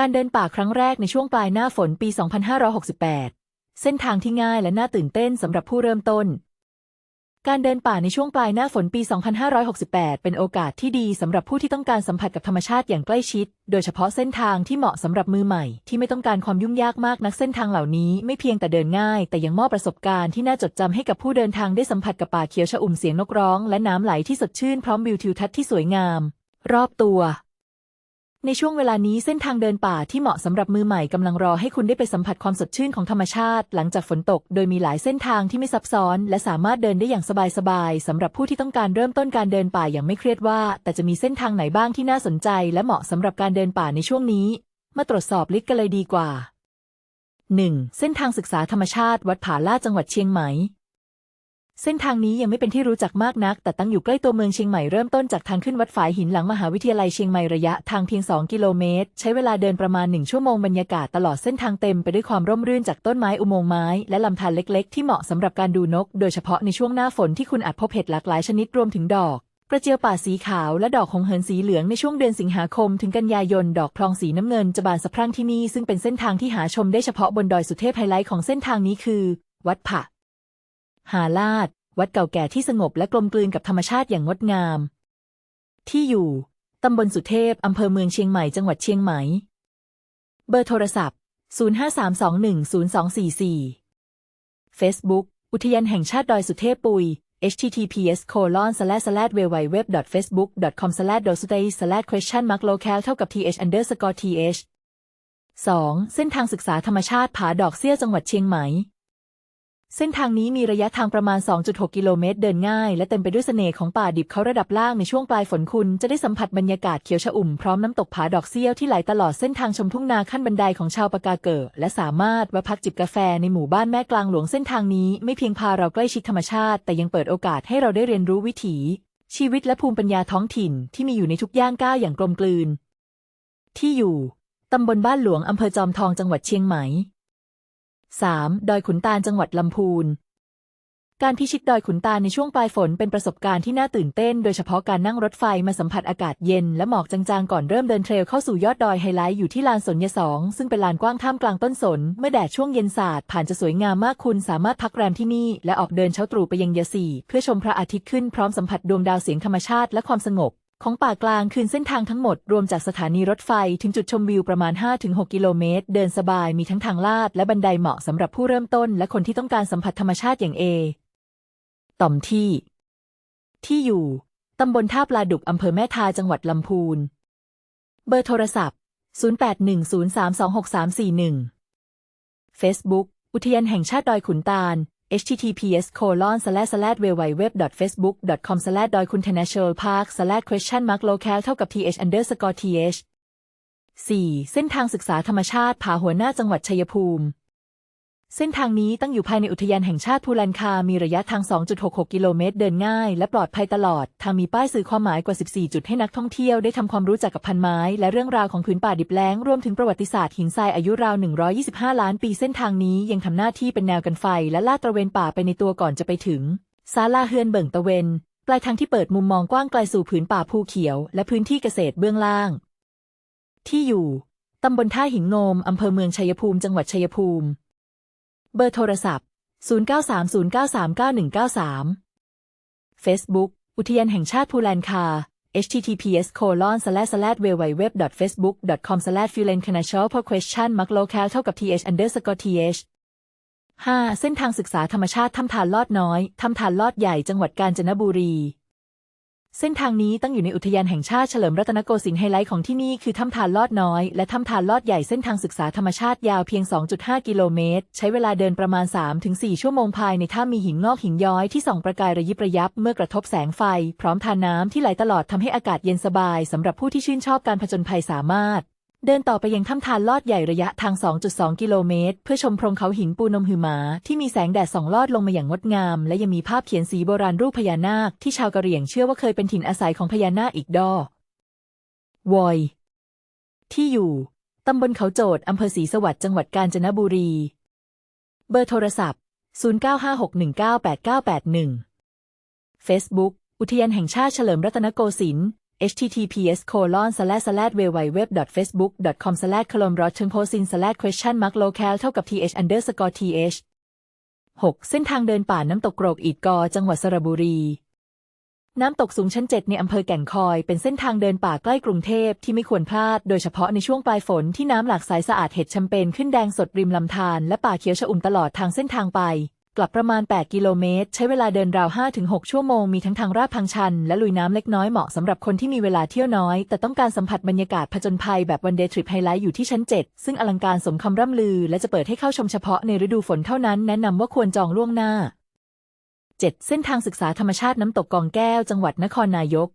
การเดินป่าครั้งแรกในช่วงปลายหน้าฝนปี 2568 เส้นทางที่ง่ายและน่าตื่นเต้นสำหรับผู้เริ่มต้น การเดินป่าในช่วงปลายหน้าฝนปี 2568 เป็นโอกาสที่ดีสำหรับผู้ที่ต้องการสัมผัสกับธรรมชาติอย่างใกล้ชิด โดยเฉพาะเส้นทางที่เหมาะสำหรับมือใหม่ ที่ไม่ต้องการความยุ่งยากมากนักเส้นทางเหล่านี้ไม่เพียงแต่เดินง่าย แต่ยังมอบประสบการณ์ที่น่าจดจำให้กับผู้เดินทางได้สัมผัสกับป่าเขียวชอุ่มเสียงนกร้อง และน้ำไหลที่สดชื่นพร้อมวิวทิวทัศน์ที่สวยงาม รอบตัว ในช่วงเวลานี้เส้นทางเดินป่าที่เหมาะสำหรับมือใหม่กำลังรอให้คุณได้ไปสัมผัสความสดชื่นของธรรมชาติ หลังจากฝนตก โดยมีหลายเส้นทางที่ไม่ซับซ้อน และสามารถเดินได้อย่างสบายๆสำหรับผู้ที่ต้องการเริ่มต้นการเดินป่าอย่างไม่เครียดว่า แต่จะมีเส้นทางไหนบ้างที่น่าสนใจ และเหมาะสำหรับการเดินป่าในช่วงนี้ มาตรวจสอบลิสต์กันเลยดีกว่า 1. เส้นทางศึกษาธรรมชาติ วัดผาลาดจังหวัดเชียงใหม่ เส้นทางนี้ยังไม่เป็นที่รู้จักมากนัก แต่ตั้งอยู่ใกล้ตัวเมืองเชียงใหม่เริ่มต้นจากทางขึ้นวัดฝายหินหลังมหาวิทยาลัยเชียงใหม่ระยะทางเพียง 2 กิโลเมตร ใช้เวลาเดินประมาณ 1 ชั่วโมงบรรยากาศตลอดเส้นทางเต็มไปด้วยความร่มรื่นจากต้นไม้อุโมงค์ไม้ และลำธารเล็กๆ ที่เหมาะสำหรับการดูนก โดยเฉพาะในช่วงหน้าฝนที่คุณอาจพบเห็ดหลากหลายชนิดรวมถึงดอก กระเจียวป่าสีขาวและดอกหงเหินสีเหลืองในช่วงเดือนสิงหาคม ถึงกันยายนดอกพลองสีน้ำเงินจะบานสะพรั่งที่นี่ซึ่งเป็นเส้นทางที่หาชมได้เฉพาะบนดอยสุเทพไฮไลท์ของเส้นทางนี้คือ วัดผะ หาลาด วัดเก่าแก่ที่สงบและกลมกลืนกับธรรมชาติอย่างงดงาม ที่อยู่ ตำบลสุเทพ อำเภอเมืองเชียงใหม่ จังหวัดเชียงใหม่ เบอร์โทรศัพท์ 053210244 Facebook อุทยานแห่งชาติดอยสุเทพปุย https colon slash slash www facebook com slash d o s u t e slash question mark locale เท่ากับ th underscore th 2. เส้นทางศึกษาธรรมชาติผาดอกเซี่ยจังหวัดเชียงใหม่ เส้นทางนี้มีระยะทางประมาณ 2.6 กิโลเมตร เดินง่าย และเต็มไปด้วยเสน่ห์ของป่าดิบเขาระดับล่างในช่วงปลายฝนคุณจะได้สัมผัสบรรยากาศเขียวชอุ่มพร้อมน้ำตกผาดอกเซี่ยวที่ไหลตลอดเส้นทางชมทุ่งนาขั้นบันไดของชาวปากาเกิดและสามารถแวะพักจิบกาแฟในหมู่บ้านแม่กลางหลวงเส้นทางนี้ไม่เพียงพาเราใกล้ชิดธรรมชาติ แต่ยังเปิดโอกาสให้เราได้เรียนรู้วิถีชีวิตและภูมิปัญญาท้องถิ่นที่มีอยู่ในทุกย่างก้าวอย่างกลมกลืน ที่อยู่ตำบลบ้านหลวงอำเภอจอมทองจังหวัดเชียงใหม่ 3. ดอยขุนตาลจังหวัดลำพูน การพิชิตดอยขุนตาลในช่วงปลายฝนเป็นประสบการณ์ที่น่าตื่นเต้น โดยเฉพาะการนั่งรถไฟมาสัมผัสอากาศเย็นและหมอกจางๆ ก่อนเริ่มเดินเทรลเข้าสู่ยอดดอยไฮไลท์อยู่ที่ลานสนยสอง ซึ่งเป็นลานกว้างท่ามกลางต้นสน เมื่อแดดช่วงเย็นสาดผ่านจะสวยงามมากคุณสามารถพักแรมที่นี่และออกเดินเช้าตรู่ไปยังยาสีเพื่อชมพระอาทิตย์ขึ้นพร้อมสัมผัสดวงดาวเสียงธรรมชาติและความสงบ ของป่ากลางคืนเส้นทางทั้งหมดรวมจากสถานีรถไฟถึงจุดชมวิวประมาณ 5-6 กิโลเมตร เดินสบายมีทั้งทางลาดและบันไดเหมาะสำหรับผู้เริ่มต้นและคนที่ต้องการสัมผัสธรรมชาติอย่างเอ ต่อมที่ ที่อยู่ ตำบลท่าปลาดุกอำเภอแม่ทาจังหวัดลำพูน เบอร์โทรศัพท์ 0810326341 Facebook อุทยานแห่งชาติดอยขุนตาล https colon slash slash www facebook com slash ดอยคุณ national park slash question mark locale เท่ากับ th underscore th 4. เส้นทางศึกษาธรรมชาติผาหัวหน้าจังหวัดชัยภูมิ เส้นทางนี้ตั้งอยู่ภายในอุทยานแห่งชาติภูลันคา มีระยะทาง 2.66 กิโลเมตร เดินง่าย และปลอดภัยตลอด ทางมีป้ายสื่อความหมายกว่า 14 จุดให้นักท่องเที่ยวได้ทำความรู้จักกับพันไม้ และเรื่องราวของผืนป่าดิบแล้ง รวมถึงประวัติศาสตร์หินทรายอายุราว 125 ล้านปีเส้นทางนี้ยังทำหน้าที่เป็นแนวกันไฟ และลาดตระเวนป่าไปในตัวก่อนจะไปถึงศาลาเฮือนเบิ่งตะเวน ปลายทางที่เปิดมุมมองกว้างไกลสู่ผืนป่าภูเขียว และพื้นที่เกษตรเบื้องล่าง ที่อยู่ตำบลท่าหินงมอำเภอเมืองชัยภูมิ จังหวัดชัยภูมิ เบอร์โทรศัพท์ 0930939193 Facebook อุทยานแห่งชาติภูแลนคา https colon slash slash www facebook com slash f u l e n c a n a t i o n per question mark locale เท่ากับ th underscore th 5. เส้นทางศึกษาธรรมชาติถ้ำทานลอดน้อยถ้ำทานลอดใหญ่จังหวัดกาญจนบุรี เส้นทางนี้ตั้งอยู่ในอุทยานแห่งชาติเฉลิมรัตนโกสินทร์ไฮไลท์ของที่นี่คือถ้ำทานลอดน้อย และถ้ำทานลอดใหญ่เส้นทางศึกษาธรรมชาติยาวเพียง 2.5 กิโลเมตร ใช้เวลาเดินประมาณ 3-4 ชั่วโมงภายในถ้ำมีหินงอกหินย้อยที่ส่องประกายระยิบระยับเมื่อกระทบแสงไฟ พร้อมทานน้ำที่ไหลตลอดทำให้อากาศเย็นสบายสำหรับผู้ที่ชื่นชอบการผจญภัยสามารถ เดินต่อไปยังถ้ำทานลอดใหญ่ระยะทาง 2.2 กิโลเมตร เพื่อชมโพรงเขาหินปูนมหือหมา ที่มีแสงแดดส่องลอดลงมาอย่างงดงาม และยังมีภาพเขียนสีโบราณรูปพญานาค ที่ชาวกะเหรี่ยงเชื่อว่าเคยเป็นถิ่นอาศัยของพญานาคอีกดอวอย ที่อยู่ ตำบลเขาโจดอำเภอศรีสวัสดิ์จังหวัดกาญจนบุรี เบอร์โทรศัพท์ 0956198981 Facebook อุทยานแห่งชาติเฉลิมรัตนโกสินทร์ https colon slash slash www facebook com slash colon rot t e m p o s i n slash question mark locale เท่ากับ th underscore th 6. เส้นทางเดินป่าน้ำตกโกรกอีดกอ จังหวัดสระบุรี น้ำตกสูงชั้น 7 ในอำเภอแก่งคอย เป็นเส้นทางเดินป่าใกล้กรุงเทพที่ไม่ควรพลาด โดยเฉพาะในช่วงปลายฝนที่น้ำหลากใสสะอาดเห็ดแชมเปญขึ้นแดงสดริมลำธารและป่าเขียวชอุ่มตลอดทางเส้นทางไป กลับประมาณ 8 กิโลเมตร ใช้เวลาเดินราว 5-6 ชั่วโมง มีทั้งทางราบทางชัน และลุยน้ำเล็กน้อยเหมาะสำหรับคนที่มีเวลาเที่ยวน้อย แต่ต้องการสัมผัสบรรยากาศผจญภัยแบบวันเดย์ทริปไฮไลท์อยู่ที่ชั้น 7 ซึ่งอลังการสมคำร่ำลือ และจะเปิดให้เข้าชมเฉพาะในฤดูฝนเท่านั้น แนะนำว่าควรจองล่วงหน้า 7. เส้นทางศึกษาธรรมชาติน้ำตกกองแก้ว จังหวัดนครนายก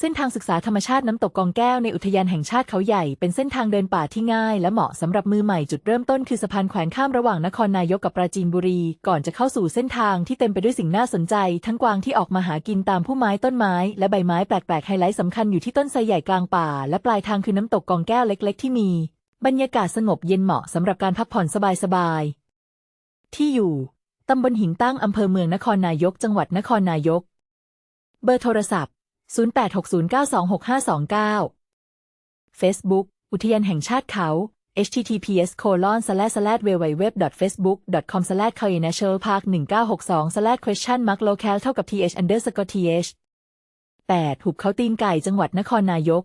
เส้นทางศึกษาธรรมชาติน้ำตกกองแก้วในอุทยานแห่งชาติเขาใหญ่เป็นเส้นทางเดินป่าที่ง่าย และเหมาะสำหรับมือใหม่จุดเริ่มต้นคือสะพานแขวนข้ามระหว่างนครนายกกับปราจีนบุรี ก่อนจะเข้าสู่เส้นทางที่เต็มไปด้วยสิ่งน่าสนใจ ทั้งกวางที่ออกมาหากินตามพุ่มไม้ต้นไม้ และใบไม้แปลกๆไฮไลท์สำคัญอยู่ที่ต้นไทรใหญ่กลางป่า และปลายทางคือน้ำตกกองแก้วเล็ก ๆ ที่มี บรรยากาศสงบเย็นเหมาะสำหรับการพักผ่อนสบายๆที่อยู่ตำบลหินตั้งอำเภอเมืองนครนายก จังหวัดนครนายก เบอร์โทรศัพท์ 0860926529 Facebook อุทยานแห่งชาติเขา https colon slash slash www facebook com slash k a national park 1962 slash question mark locale เท่ากับ th underscore th 8. หุบเขาตีนไก่จังหวัดนครนายก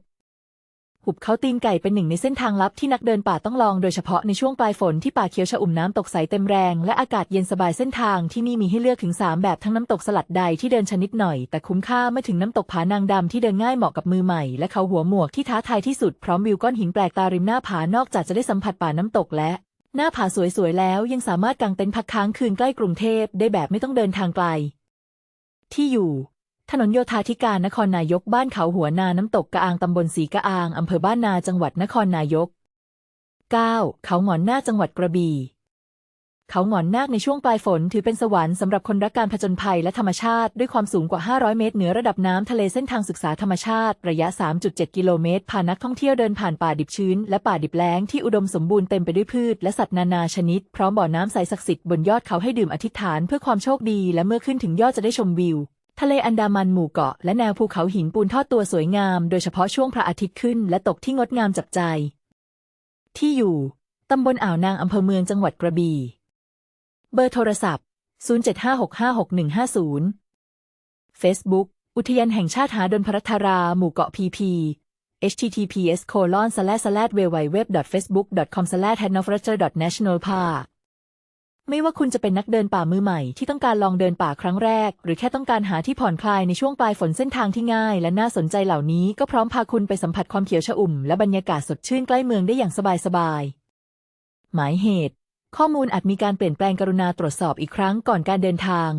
หุบเขาตีนไก่เป็นหนึ่งในเส้นทางลับที่นักเดินป่าต้องลองโดยเฉพาะในช่วงปลายฝนที่ป่าเขียวชอุ่มน้ำตกใสเต็มแรง และอากาศเย็นสบายเส้นทางที่นี่มีให้เลือกถึง 3 แบบทั้งน้ำตกสลัดใดที่เดินชนิดหน่อย แต่คุ้มค่าเมื่อถึงน้ำตกผานางดำที่เดินง่ายเหมาะกับมือใหม่ และเขาหัวหมวกที่ท้าทายที่สุดพร้อมวิวก้อนหินแปลกตาริมหน้าผานอกจากจะได้สัมผัสป่าน้ำตกและหน้าผาสวยๆแล้วยังสามารถกางเต็นท์พักค้างคืนใกล้กรุงเทพได้แบบไม่ต้องเดินทางไกลที่อยู่ ถนนโยธาธิการนครนายกบ้านเขาหัวนาน้ำตกกระอางตำบลสีกระอางอำเภอบ้านนาจังหวัดนครนายก 9. เขาหงอนนาจังหวัดกระบี่เขาหงอนนาคในช่วงปลายฝนถือเป็นสวรรค์สำหรับคนรักการผจญภัยและธรรมชาติ ด้วยความสูงกว่า 500 เมตรเหนือระดับน้ำทะเลเส้นทางศึกษาธรรมชาติ ระยะ 3.7 กิโลเมตรพานักท่องเที่ยวเดินผ่านป่าดิบชื้น และป่าดิบแล้งที่อุดมสมบูรณ์เต็มไปด้วยพืช และสัตว์นานาชนิด พร้อมบ่อน้ำใสศักดิ์สิทธิ์บนยอดเขาให้ดื่มอธิษฐานเพื่อความโชคดี และเมื่อขึ้นถึงยอดจะได้ชมวิว ทะเลอันดามันหมู่เกาะและแนวภูเขาหินปูนทอดตัวสวยงาม โดยเฉพาะช่วงพระอาทิตย์ขึ้นและตกที่งดงามจับใจ ที่อยู่ ตำบลอ่าวนางอำเภอเมืองจังหวัดกระบี่ เบอร์โทรศัพท์ 0756561150 Facebook อุทยานแห่งชาติหาดนพรัตรา หมู่เกาะพีพี https colon slash slash www facebook com slash h a n o f r a t u r national park ไม่ว่าคุณจะเป็นนักเดินป่ามือใหม่ที่ต้องการลองเดินป่าครั้งแรก หรือแค่ต้องการหาที่ผ่อนคลายในช่วงปลายฝนเส้นทางที่ง่าย และน่าสนใจเหล่านี้ก็พร้อมพาคุณไปสัมผัสความเขียวชอุ่ม และบรรยากาศสดชื่นใกล้เมืองได้อย่างสบายๆหมายเหตุ ข้อมูลอาจมีการเปลี่ยนแปลงกรุณาตรวจสอบอีกครั้งก่อนการเดินทาง